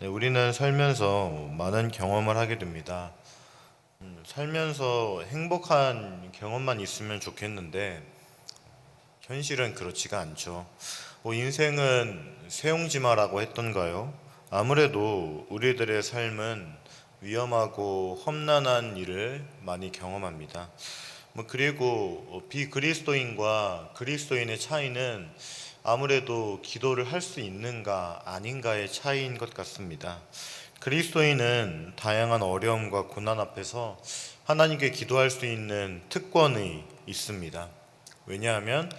네, 우리는 살면서 많은 경험을 하게 됩니다. 음, 살면서 행복한 경험만 있으면 좋겠는데 현실은 그렇지가 않죠. 뭐 인생은 세옹지마라고 했던가요? 아무래도 우리들의 삶은 위험하고 험난한 일을 많이 경험합니다. 뭐 그리고 비그리스도인과 그리스도인의 차이는 아무래도 기도를 할 수 있는가 아닌가의 차이인 것 같습니다. 그리스도인은 다양한 어려움과 고난 앞에서 하나님께 기도할 수 있는 특권이 있습니다. 왜냐하면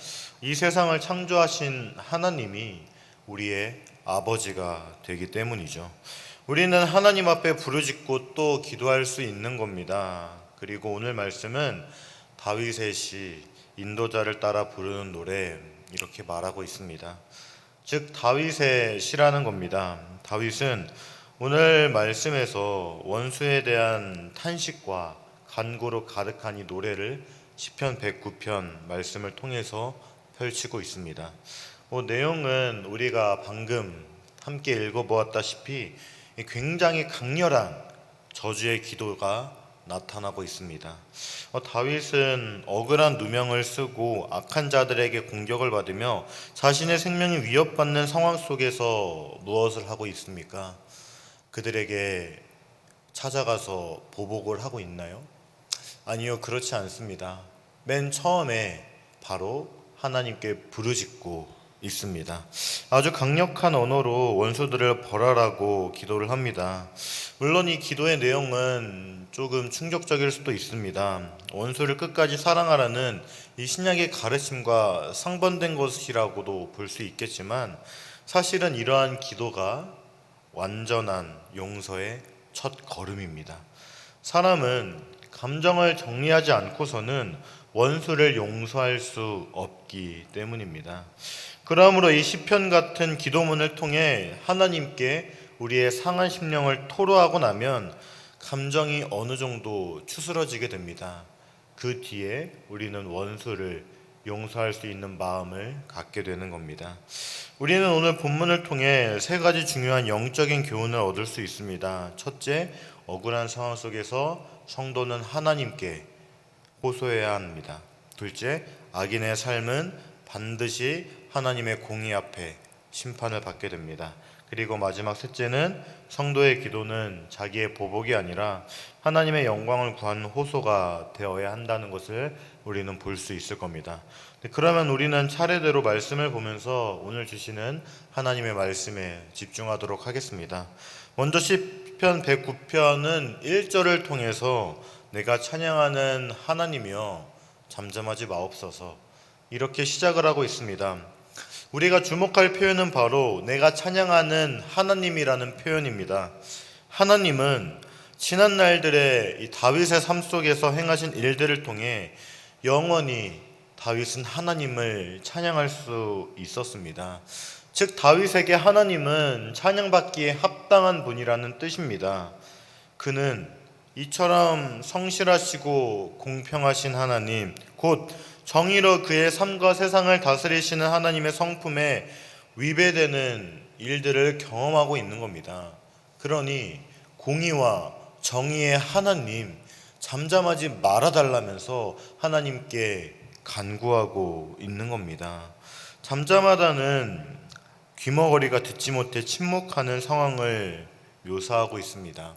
이 세상을 창조하신 하나님이 우리의 아버지가 되기 때문이죠. 우리는 하나님 앞에 부르짖고 또 기도할 수 있는 겁니다. 그리고 오늘 말씀은 다윗의 시 인도자를 따라 부르는 노래 이렇게 말하고 있습니다. 즉 다윗의 시라는 겁니다. 다윗은 오늘 말씀에서 원수에 대한 탄식과 간구로 가득한 이 노래를 시편 109편 말씀을 통해서 펼치고 있습니다. 뭐 내용은 우리가 방금 함께 읽어보았다시피 굉장히 강렬한 저주의 기도가 나타나고 있습니다. 어, 다윗은 억울한 누명을 쓰고 악한 자들에게 공격을 받으며 자신의 생명이 위협받는 상황 속에서 무엇을 하고 있습니까? 그들에게 찾아가서 보복을 하고 있나요? 아니요, 그렇지 않습니다. 맨 처음에 바로 하나님께 부르짖고 있습니다. 아주 강력한 언어로 원수들을 벌하라고 기도를 합니다. 물론 이 기도의 내용은 조금 충격적일 수도 있습니다. 원수를 끝까지 사랑하라는 이 신약의 가르침과 상반된 것이라고도 볼 수 있겠지만 사실은 이러한 기도가 완전한 용서의 첫 걸음입니다. 사람은 감정을 정리하지 않고서는 원수를 용서할 수 없기 때문입니다. 그러므로 이 시편 같은 기도문을 통해 하나님께 우리의 상한 심령을 토로하고 나면 감정이 어느 정도 추스러지게 됩니다. 그 뒤에 우리는 원수를 용서할 수 있는 마음을 갖게 되는 겁니다. 우리는 오늘 본문을 통해 세 가지 중요한 영적인 교훈을 얻을 수 있습니다. 첫째, 억울한 상황 속에서 성도는 하나님께 호소해야 합니다. 둘째, 악인의 삶은 반드시 하나님의 공의 앞에 심판을 받게 됩니다. 그리고 마지막 셋째는 성도의 기도는 자기의 보복이 아니라 하나님의 영광을 구하는 호소가 되어야 한다는 것을 우리는 볼 수 있을 겁니다. 그러면 우리는 차례대로 말씀을 보면서 오늘 주시는 하나님의 말씀에 집중하도록 하겠습니다. 먼저 시편 109편은 1절을 통해서 내가 찬양하는 하나님이여 잠잠하지 마옵소서 이렇게 시작을 하고 있습니다. 우리가 주목할 표현은 바로 내가 찬양하는 하나님이라는 표현입니다. 하나님은 지난 날들의 이 다윗의 삶 속에서 행하신 일들을 통해 영원히 다윗은 하나님을 찬양할 수 있었습니다. 즉 다윗에게 하나님은 찬양받기에 합당한 분이라는 뜻입니다. 그는 이처럼 성실하시고 공평하신 하나님, 곧 정의로 그의 삶과 세상을 다스리시는 하나님의 성품에 위배되는 일들을 경험하고 있는 겁니다. 그러니 공의와 정의의 하나님 잠잠하지 말아달라면서 하나님께 간구하고 있는 겁니다. 잠잠하다는 귀머거리가 듣지 못해 침묵하는 상황을 묘사하고 있습니다.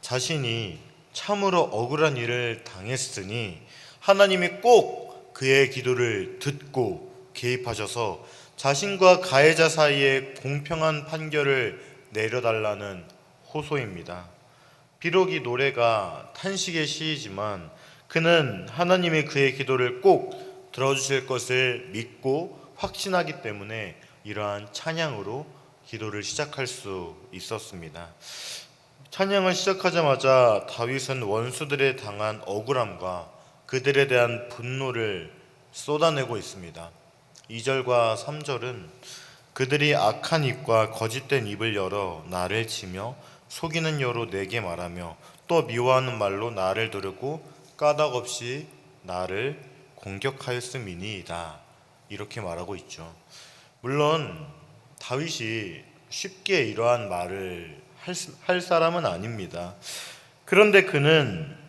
자신이 참으로 억울한 일을 당했으니 하나님이 꼭 그의 기도를 듣고 개입하셔서 자신과 가해자 사이에 공평한 판결을 내려달라는 호소입니다. 비록 이 노래가 탄식의 시이지만 그는 하나님이 그의 기도를 꼭 들어주실 것을 믿고 확신하기 때문에 이러한 찬양으로 기도를 시작할 수 있었습니다. 찬양을 시작하자마자 다윗은 원수들에 당한 억울함과 그들에 대한 분노를 쏟아내고 있습니다. 2절과 3절은 그들이 악한 입과 거짓된 입을 열어 나를 치며 속이는 여로 내게 말하며 또 미워하는 말로 나를 두르고 까닭 없이 나를 공격하였음이니이다. 이렇게 말하고 있죠. 물론 다윗이 쉽게 이러한 말을 할 사람은 아닙니다. 그런데 그는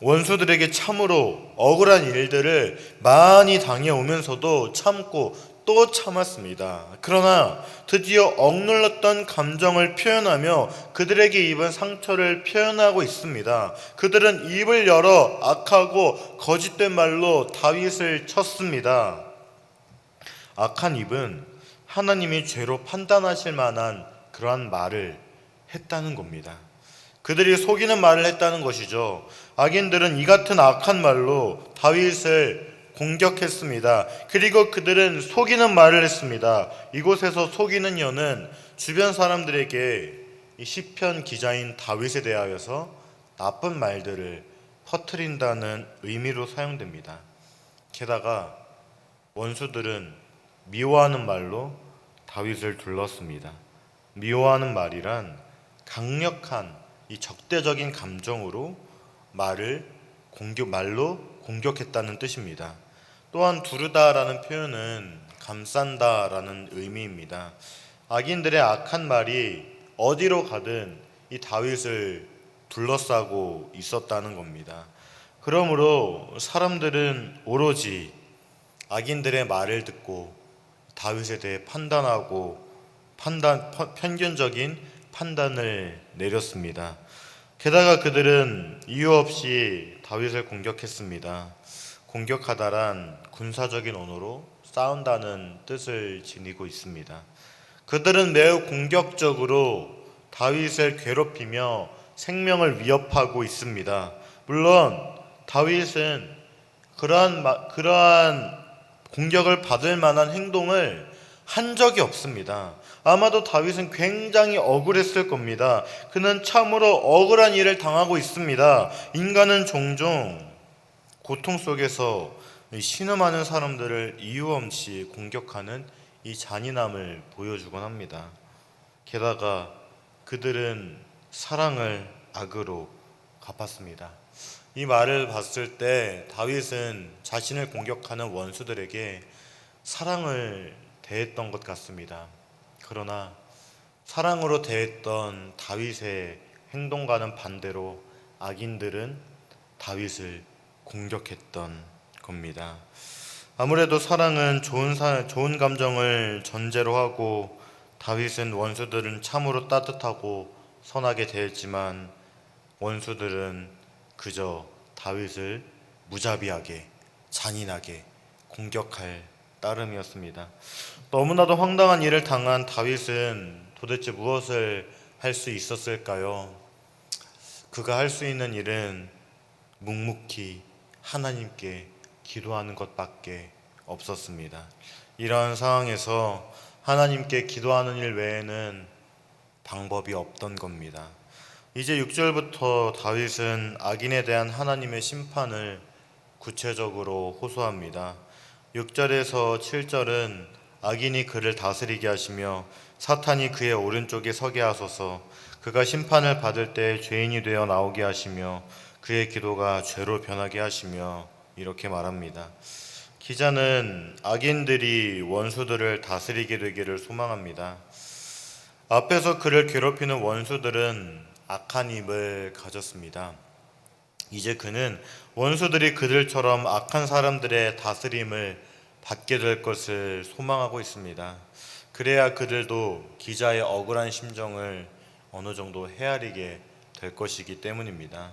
원수들에게 참으로 억울한 일들을 많이 당해오면서도 참고 또 참았습니다. 그러나 드디어 억눌렀던 감정을 표현하며 그들에게 입은 상처를 표현하고 있습니다. 그들은 입을 열어 악하고 거짓된 말로 다윗을 쳤습니다. 악한 입은 하나님이 죄로 판단하실 만한 그러한 말을 했다는 겁니다. 그들이 속이는 말을 했다는 것이죠. 악인들은 이 같은 악한 말로 다윗을 공격했습니다. 그리고 그들은 속이는 말을 했습니다. 이곳에서 속이는 여는 주변 사람들에게 이 시편 기자인 다윗에 대하여서 나쁜 말들을 퍼뜨린다는 의미로 사용됩니다. 게다가 원수들은 미워하는 말로 다윗을 둘렀습니다. 미워하는 말이란 강력한 이 적대적인 감정으로 말을 공격 말로 공격했다는 뜻입니다. 또한 두르다라는 표현은 감싼다라는 의미입니다. 악인들의 악한 말이 어디로 가든 이 다윗을 둘러싸고 있었다는 겁니다. 그러므로 사람들은 오로지 악인들의 말을 듣고 다윗에 대해 판단하고 판단 편- 편견적인 판단을 내렸습니다. 게다가 그들은 이유 없이 다윗을 공격했습니다. 공격하다란 군사적인 언어로 싸운다는 뜻을 지니고 있습니다. 그들은 매우 공격적으로 다윗을 괴롭히며 생명을 위협하고 있습니다. 물론 다윗은 그러한 마- 그러한 공격을 받을 만한 행동을 한 적이 없습니다. 아마도 다윗은 굉장히 억울했을 겁니다. 그는 참으로 억울한 일을 당하고 있습니다. 인간은 종종 고통 속에서 이 신음하는 사람들을 이유 없이 공격하는 이 잔인함을 보여주곤 합니다. 게다가 그들은 사랑을 악으로 갚았습니다. 이 말을 봤을 때 다윗은 자신을 공격하는 원수들에게 사랑을 대했던 것 같습니다. 그러나 사랑으로 대했던 다윗의 행동과는 반대로 악인들은 다윗을 공격했던 겁니다. 아무래도 사랑은 좋은 사, 좋은 감정을 전제로 하고 다윗은 원수들은 참으로 따뜻하고 선하게 대했지만 원수들은 그저 다윗을 무자비하게 잔인하게 공격할 따름이었습니다. 너무나도 황당한 일을 당한 다윗은 도대체 무엇을 할 수 있었을까요? 그가 할 수 있는 일은 묵묵히 하나님께 기도하는 것밖에 없었습니다. 이러한 상황에서 하나님께 기도하는 일 외에는 방법이 없던 겁니다. 이제 6절부터 다윗은 악인에 대한 하나님의 심판을 구체적으로 호소합니다. 6절에서 7절은 악인이 그를 다스리게 하시며 사탄이 그의 오른쪽에 서게 하소서 그가 심판을 받을 때 죄인이 되어 나오게 하시며 그의 기도가 죄로 변하게 하시며 이렇게 말합니다. 기자는 악인들이 원수들을 다스리게 되기를 소망합니다. 앞에서 그를 괴롭히는 원수들은 악한 입을 가졌습니다. 이제 그는 원수들이 그들처럼 악한 사람들의 다스림을 받게 될 것을 소망하고 있습니다. 그래야 그들도 기자의 억울한 심정을 어느 정도 헤아리게 될 것이기 때문입니다.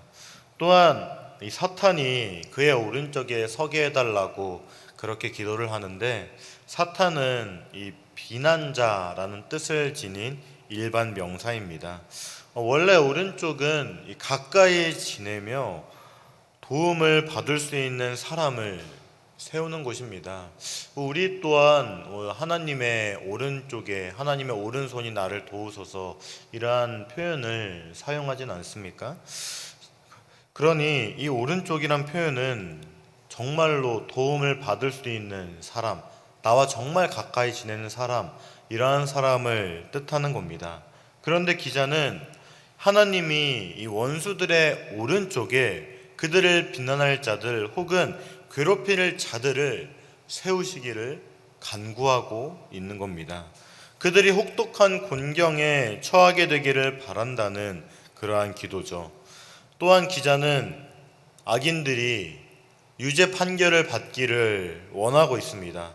또한 이 사탄이 그의 오른쪽에 서게 해달라고 그렇게 기도를 하는데 사탄은 이 비난자라는 뜻을 지닌 일반 명사입니다. 어, 원래 오른쪽은 이 가까이 지내며 도움을 받을 수 있는 사람을 세우는 곳입니다. 우리 또한 어, 하나님의 오른쪽에 하나님의 오른손이 나를 도우소서 이러한 표현을 사용하진 않습니까? 그러니 이 오른쪽이란 표현은 정말로 도움을 받을 수 있는 사람, 나와 정말 가까이 지내는 사람, 이러한 사람을 뜻하는 겁니다. 그런데 기자는 하나님이 이 원수들의 오른쪽에 그들을 비난할 자들 혹은 괴롭힐 자들을 세우시기를 간구하고 있는 겁니다. 그들이 혹독한 곤경에 처하게 되기를 바란다는 그러한 기도죠. 또한 기자는 악인들이 유죄 판결을 받기를 원하고 있습니다.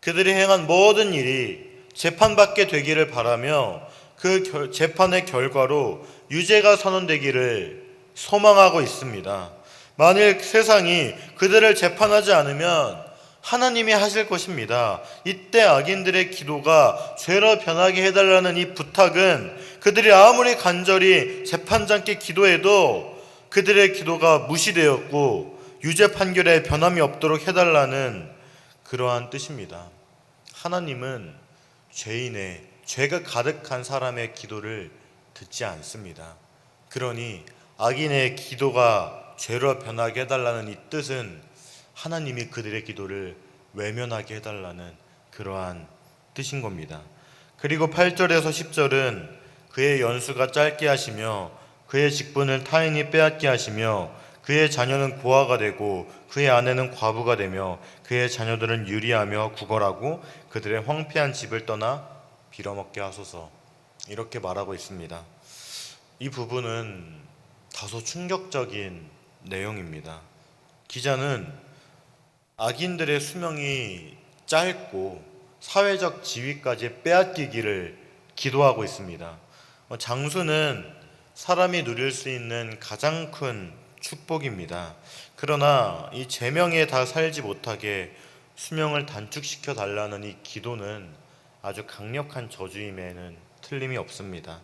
그들이 행한 모든 일이 재판받게 되기를 바라며 그 결- 재판의 결과로 유죄가 선언되기를 소망하고 있습니다. 만일 세상이 그들을 재판하지 않으면 하나님이 하실 것입니다. 이때 악인들의 기도가 죄로 변하게 해달라는 이 부탁은 그들이 아무리 간절히 재판장께 기도해도 그들의 기도가 무시되었고 유죄 판결에 변함이 없도록 해달라는 그러한 뜻입니다. 하나님은 죄인의 죄가 가득한 사람의 기도를 듣지 않습니다. 그러니 악인의 기도가 죄로 변하게 해달라는 이 뜻은 하나님이 그들의 기도를 외면하게 해달라는 그러한 뜻인 겁니다. 그리고 8절에서 10절은 그의 연수가 짧게 하시며 그의 직분을 타인이 빼앗게 하시며 그의 자녀는 고아가 되고 그의 아내는 과부가 되며 그의 자녀들은 유리하며 구걸하고 그들의 황폐한 집을 떠나 빌어먹게 하소서 이렇게 말하고 있습니다. 이 부분은 다소 충격적인 내용입니다. 기자는 악인들의 수명이 짧고 사회적 지위까지 빼앗기기를 기도하고 있습니다. 어, 장수는 사람이 누릴 수 있는 가장 큰 축복입니다. 그러나 이 제명에 다 살지 못하게 수명을 단축시켜 달라는 이 기도는 아주 강력한 저주임에는 틀림이 없습니다.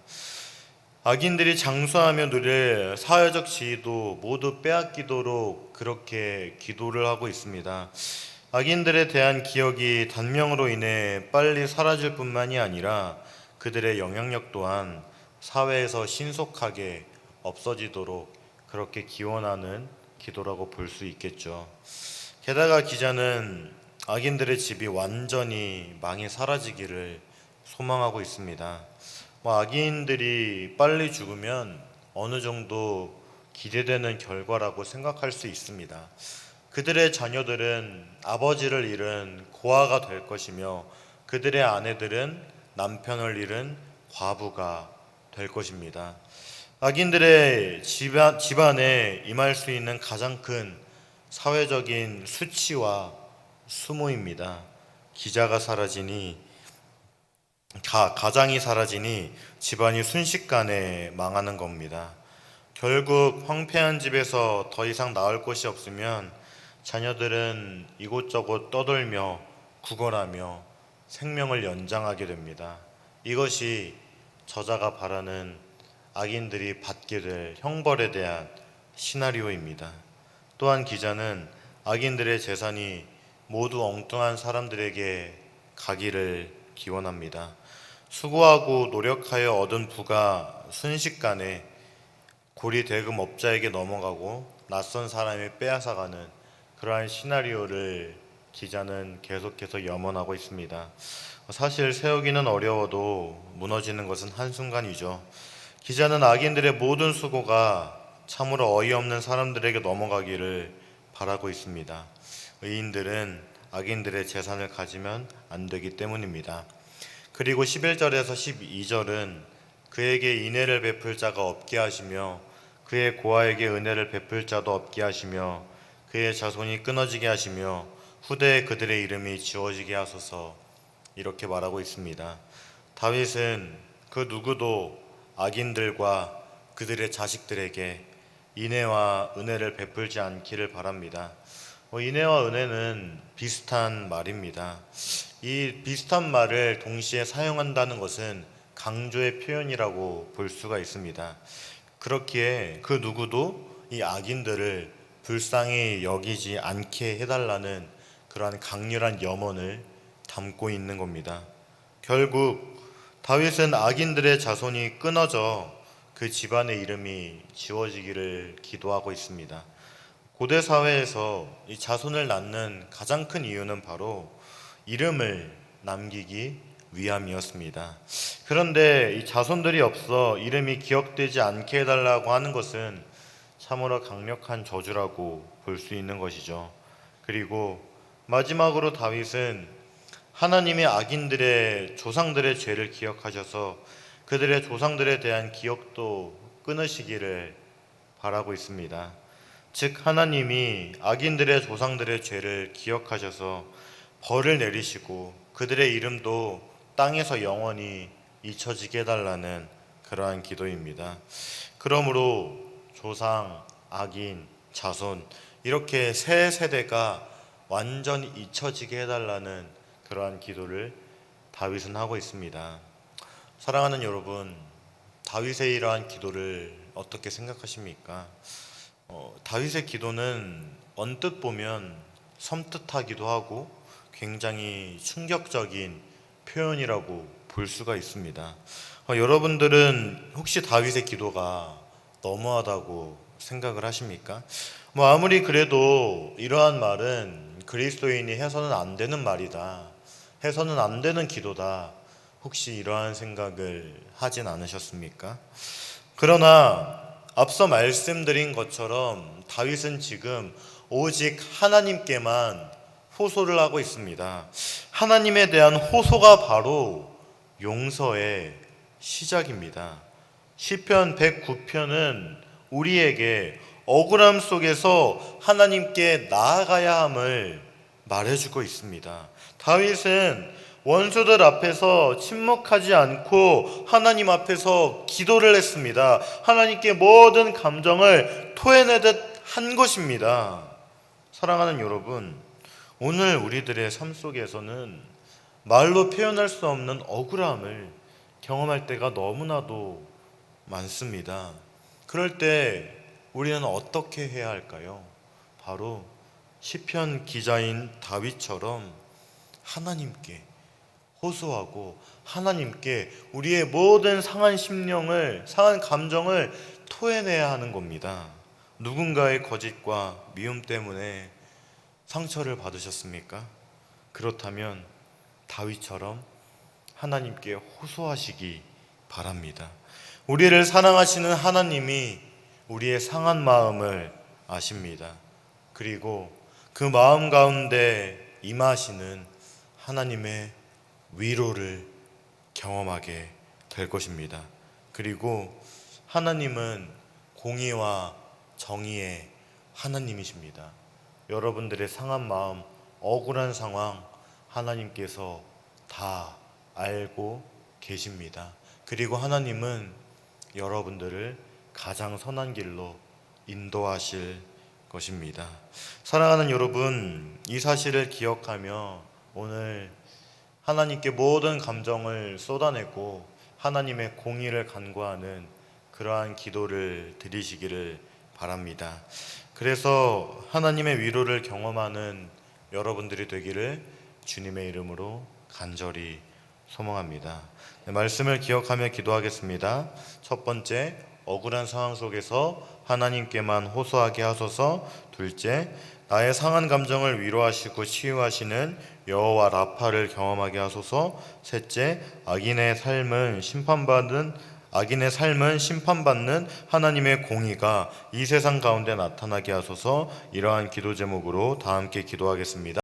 악인들이 장수하며 누릴 사회적 지위도 모두 빼앗기도록 그렇게 기도를 하고 있습니다. 악인들에 대한 기억이 단명으로 인해 빨리 사라질 뿐만이 아니라 그들의 영향력 또한 사회에서 신속하게 없어지도록 그렇게 기원하는 기도라고 볼 수 있겠죠. 게다가 기자는 악인들의 집이 완전히 망해 사라지기를 소망하고 있습니다. 뭐 악인들이 빨리 죽으면 어느 정도 기대되는 결과라고 생각할 수 있습니다. 그들의 자녀들은 아버지를 잃은 고아가 될 것이며 그들의 아내들은 남편을 잃은 과부가 될 것입니다. 악인들의 집안, 집안에 임할 수 있는 가장 큰 사회적인 수치와 수모입니다. 기자가 사라지니 가, 가장이 사라지니 집안이 순식간에 망하는 겁니다. 결국 황폐한 집에서 더 이상 나올 곳이 없으면 자녀들은 이곳저곳 떠돌며 구걸하며 생명을 연장하게 됩니다. 이것이 저자가 바라는 악인들이 받게 될 형벌에 대한 시나리오입니다. 또한 기자는 악인들의 재산이 모두 엉뚱한 사람들에게 가기를 기원합니다. 수고하고 노력하여 얻은 부가 순식간에 고리 대금 업자에게 넘어가고 낯선 사람이 빼앗아가는 그러한 시나리오를 기자는 계속해서 염원하고 있습니다. 사실 세우기는 어려워도 무너지는 것은 한순간이죠. 기자는 악인들의 모든 수고가 참으로 어이없는 사람들에게 넘어가기를 바라고 있습니다. 의인들은 악인들의 재산을 가지면 안 되기 때문입니다. 그리고 11절에서 12절은 그에게 인애를 베풀 자가 없게 하시며 그의 고아에게 은혜를 베풀 자도 없게 하시며 그의 자손이 끊어지게 하시며 후대에 그들의 이름이 지워지게 하소서 이렇게 말하고 있습니다. 다윗은 그 누구도 악인들과 그들의 자식들에게 인애와 은혜를 베풀지 않기를 바랍니다. 어, 인애와 은혜는 비슷한 말입니다. 이 비슷한 말을 동시에 사용한다는 것은 강조의 표현이라고 볼 수가 있습니다. 그렇기에 그 누구도 이 악인들을 불쌍히 여기지 않게 해달라는 그러한 강렬한 염원을 담고 있는 겁니다. 결국 다윗은 악인들의 자손이 끊어져 그 집안의 이름이 지워지기를 기도하고 있습니다. 고대 사회에서 이 자손을 낳는 가장 큰 이유는 바로 이름을 남기기 위함이었습니다. 그런데 이 자손들이 없어 이름이 기억되지 않게 해달라고 하는 것은 참으로 강력한 저주라고 볼 수 있는 것이죠. 그리고 마지막으로 다윗은 하나님의 악인들의 조상들의 죄를 기억하셔서 그들의 조상들에 대한 기억도 끊으시기를 바라고 있습니다. 즉 하나님이 악인들의 조상들의 죄를 기억하셔서 벌을 내리시고 그들의 이름도 땅에서 영원히 잊혀지게 해달라는 그러한 기도입니다. 그러므로 조상, 악인, 자손 이렇게 세 세대가 완전히 잊혀지게 해달라는 그러한 기도를 다윗은 하고 있습니다. 사랑하는 여러분, 다윗의 이러한 기도를 어떻게 생각하십니까? 어, 다윗의 기도는 언뜻 보면 섬뜩하기도 하고 굉장히 충격적인 표현이라고 볼 수가 있습니다. 어, 여러분들은 혹시 다윗의 기도가 너무하다고 생각을 하십니까? 뭐 아무리 그래도 이러한 말은 그리스도인이 해서는 안 되는 말이다. 해서는 안 되는 기도다. 혹시 이러한 생각을 하진 않으셨습니까? 그러나 앞서 말씀드린 것처럼 다윗은 지금 오직 하나님께만 호소를 하고 있습니다. 하나님에 대한 호소가 바로 용서의 시작입니다. 시편 109편은 우리에게 억울함 속에서 하나님께 나아가야 함을 말해주고 있습니다. 다윗은 원수들 앞에서 침묵하지 않고 하나님 앞에서 기도를 했습니다. 하나님께 모든 감정을 토해내듯 한 것입니다. 사랑하는 여러분, 오늘 우리들의 삶 속에서는 말로 표현할 수 없는 억울함을 경험할 때가 너무나도 많습니다. 그럴 때 우리는 어떻게 해야 할까요? 바로 시편 기자인 다윗처럼 하나님께 호소하고 하나님께 우리의 모든 상한 심령을 상한 감정을 토해내야 하는 겁니다. 누군가의 거짓과 미움 때문에 상처를 받으셨습니까? 그렇다면 다윗처럼 하나님께 호소하시기 바랍니다. 우리를 사랑하시는 하나님이 우리의 상한 마음을 아십니다. 그리고 그 마음 가운데 임하시는 하나님의 위로를 경험하게 될 것입니다. 그리고 하나님은 공의와 정의의 하나님이십니다. 여러분들의 상한 마음, 억울한 상황 하나님께서 다 알고 계십니다. 그리고 하나님은 여러분들을 가장 선한 길로 인도하실 것입니다. 사랑하는 여러분, 이 사실을 기억하며 오늘 하나님께 모든 감정을 쏟아내고 하나님의 공의를 간구하는 그러한 기도를 드리시기를 바랍니다. 그래서 하나님의 위로를 경험하는 여러분들이 되기를 주님의 이름으로 간절히 소망합니다. 네, 말씀을 기억하며 기도하겠습니다. 첫 번째, 억울한 상황 속에서 하나님께만 호소하게 하소서. 둘째, 나의 상한 감정을 위로하시고 치유하시는 여호와 라파를 경험하게 하소서. 셋째, 악인의 삶은 심판받은 악인의 삶은 심판받는 하나님의 공의가 이 세상 가운데 나타나게 하소서. 이러한 기도 제목으로 다 함께 기도하겠습니다.